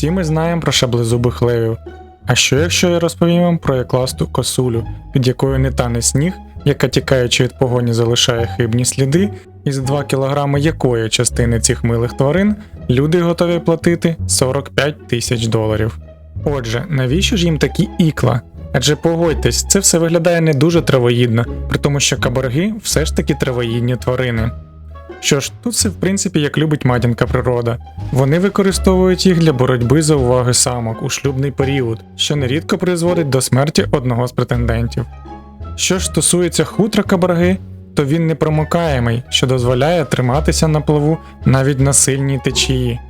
Всі ми знаємо про шаблезубих левів. А що якщо я розповім вам про якласту косулю, під якою не тане сніг, яка тікаючи від погоні залишає хибні сліди, і за 2 кілограми якої частини цих милих тварин люди готові платити 45 тисяч доларів. Отже, навіщо ж їм такі ікла? Адже погодьтесь, це все виглядає не дуже травоїдно, при тому, що каборги все ж таки травоїдні тварини. Що ж, тут все в принципі як любить матінка природа. Вони використовують їх для боротьби за уваги самок у шлюбний період, що нерідко призводить до смерті одного з претендентів. Що ж стосується хутра кабарги, то він непромокаємий, що дозволяє триматися на плаву навіть на сильній течії.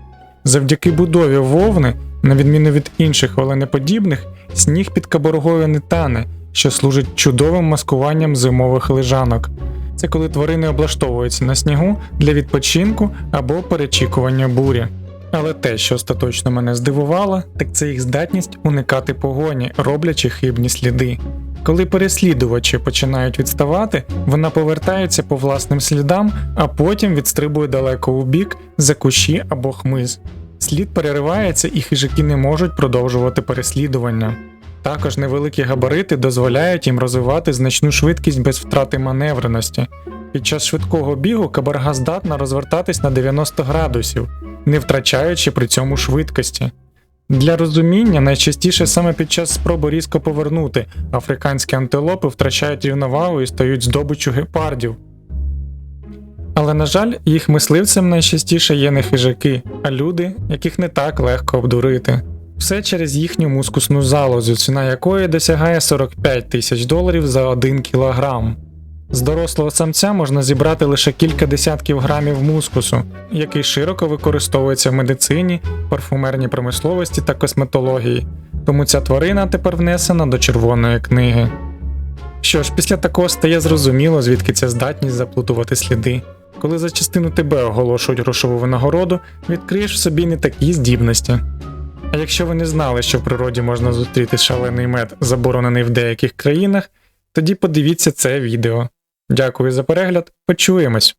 Завдяки будові вовни, на відміну від інших оленеподібних, сніг під кабаргою не тане, що служить чудовим маскуванням зимових лежанок. Це коли тварини облаштовуються на снігу для відпочинку або перечікування бурі. Але те, що остаточно мене здивувало, так це їх здатність уникати погоні, роблячи хибні сліди. Коли переслідувачі починають відставати, вона повертається по власним слідам, а потім відстрибує далеко у бік за кущі або хмиз. Слід переривається і хижаки не можуть продовжувати переслідування. Також невеликі габарити дозволяють їм розвивати значну швидкість без втрати маневреності. Під час швидкого бігу кабарга здатна розвертатись на 90 градусів, не втрачаючи при цьому швидкості. Для розуміння, найчастіше саме під час спроби різко повернути африканські антилопи втрачають рівновагу і стають здобиччю гепардів. Але, на жаль, їх мисливцем найчастіше є не хижаки, а люди, яких не так легко обдурити. Все через їхню мускусну залозу, ціна якої досягає 45 тисяч доларів за 1 кілограм. З дорослого самця можна зібрати лише кілька десятків грамів мускусу, який широко використовується в медицині, парфумерній промисловості та косметології, тому ця тварина тепер внесена до червоної книги. Що ж, після такого стає зрозуміло, звідки ця здатність заплутувати сліди. Коли за частину тебе оголошують грошову винагороду, відкриєш в собі не такі здібності. А якщо ви не знали, що в природі можна зустріти шалений мед, заборонений в деяких країнах, тоді подивіться це відео. Дякую за перегляд, почуємось!